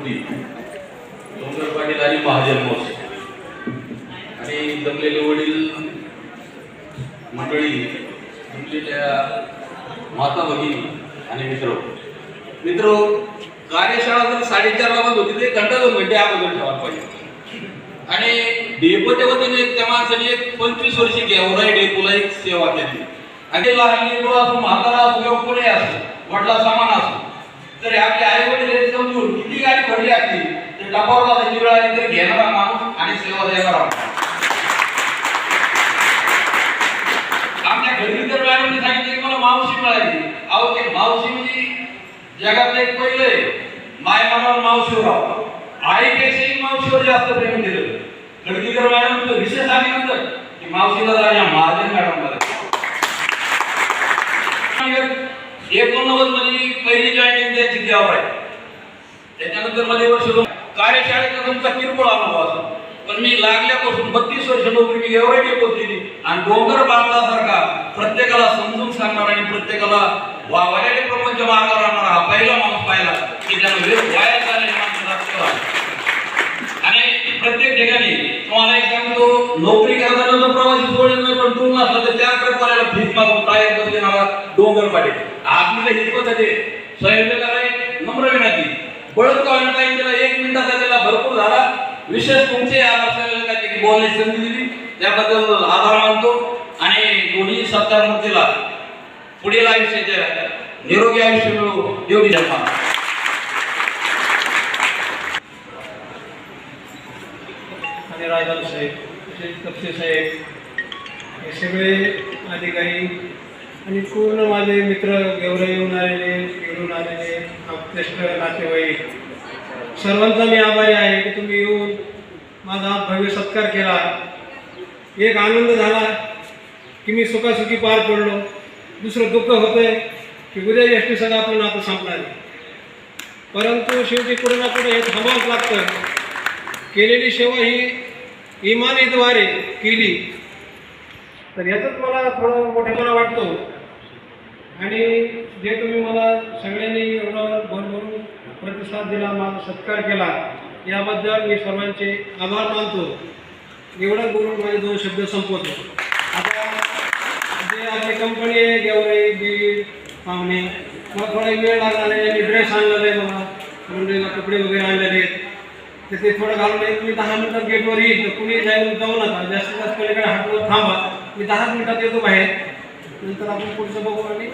मूर्ती डोंगर पाटील आणि महाजन आणि जमलेले वडील मंडळी जमलेल्या माता भगिनी आणि मित्र. मित्र कार्यशाळा जर साडेचारला बंद होती. ते घंटा दोन घंटे अगोदर ठेवायला पाहिजे. आणि डेपोच्या वतीने त्या माणसाने एक पंचवीस वर्षी गेवराई हो, डेपोला एक सेवा केली. आणि ते लहान लेकरू असो म्हातारा असो किंवा कोणी असो वडला समान असो तर आपले आई वडील तर डबावर बसायची वेळ आली तर घेणारा माणूस आणि सेवा देणारा आमच्या घरी तर मॅडमने सांगितलं की मला मावशी मिळाली. अहो ते मावशी म्हणजे जगात एक पहिलं आहे माय मनावर मावशीवर आईपेक्षाही मावशीवर जास्त प्रेम दिलं खडकीकर मॅडम विशेष सांगितलं की मावशीला जाण्या महाजन मॅडम एकोणनव्वदमध्ये पहिली जॉईनिंग त्यांची द्यावर आहे. त्याच्यानंतरमध्ये वर्ष कार्यशाळेचा तुमचा किरकोळ अनुभव असतो. पण मी लागल्यापासून बत्तीस वर्ष नोकरी मी एवढ्या टेकत आणि डोंगर बांधल्यासारखा प्रत्येकाला समजून सांगणार आणि प्रत्येकाला वावऱ्याने प्रपंच मार्गावर आणणारा हा पहिला माणूस पाहिला की त्यानं वेळ वाया आणि प्रत्येक ठिकाणी तुम्हाला एक सांगतो नोकरी करताना प्रवासी सोडेल नाही पण तू नसला तर त्या ट्रकवाल्याला भीक मागून तयार बदल देणारा डोंगर पाडे आपली तर हितपत आहे. स्वयंपाकाला एक नम्र विनंती. बळत क्वारंटाईन केला एक मिनिटाचा त्याला भरपूर झाला. विशेष तुमचे आभार स्वयंपाकाचे की बोलण्याची संधी दिली. त्याबद्दल आभार मानतो. आणि दोन्ही सत्कार मूर्तीला पुढील आयुष्याच्या निरोगी आयुष्य मिळू देवडी जन्मा आणि साहेब तसेच कपसे साहेब हे सगळे अधिकारी आणि पूर्ण माझे मित्र गेवरा येऊन आलेले फिरून आलेले ज्येष्ठ नातेवाईक. सर्वांचा मी आभारी आहे की तुम्ही येऊन माझा भव्य सत्कार केला. एक आनंद झाला की मी सुखासुखी पार पडलो. दुसरं दुःख होतंय की उद्या एस टी सगळं आपण नातं संपणार आहे. परंतु शेवटी कुठे ना कुठे हे थांबावंच लागतं. केलेली सेवा ही इमानीद्वारे केली. तर याचंच मला थोडं मोठेपणा वाटतो. आणि जे तुम्ही मला सगळे प्रतिसाद दिला माझा सत्कार केला. याबद्दल मी सर्वांचे आभार मानतो. एवढं बोलून माझे दोन शब्द संपवतो. आता जे आपली कंपनी आहे गेवराई बीड पाहुणे मला थोडा वेळ लागला आहे मी ड्रेस आणलेला आहे मला. मंडळीला कपडे वगैरे आणलेले आहेत. तर ते थोडं घालून आहे मी दहा मिनिटात गेटवर येईल तर कुणी जाऊन जाऊ नका. जास्तीत जास्त पलीकडे हाटवर थांबा. मी दहा मिनिटात येतो बाहेर. नंतर आपण पुढचं बघू आणि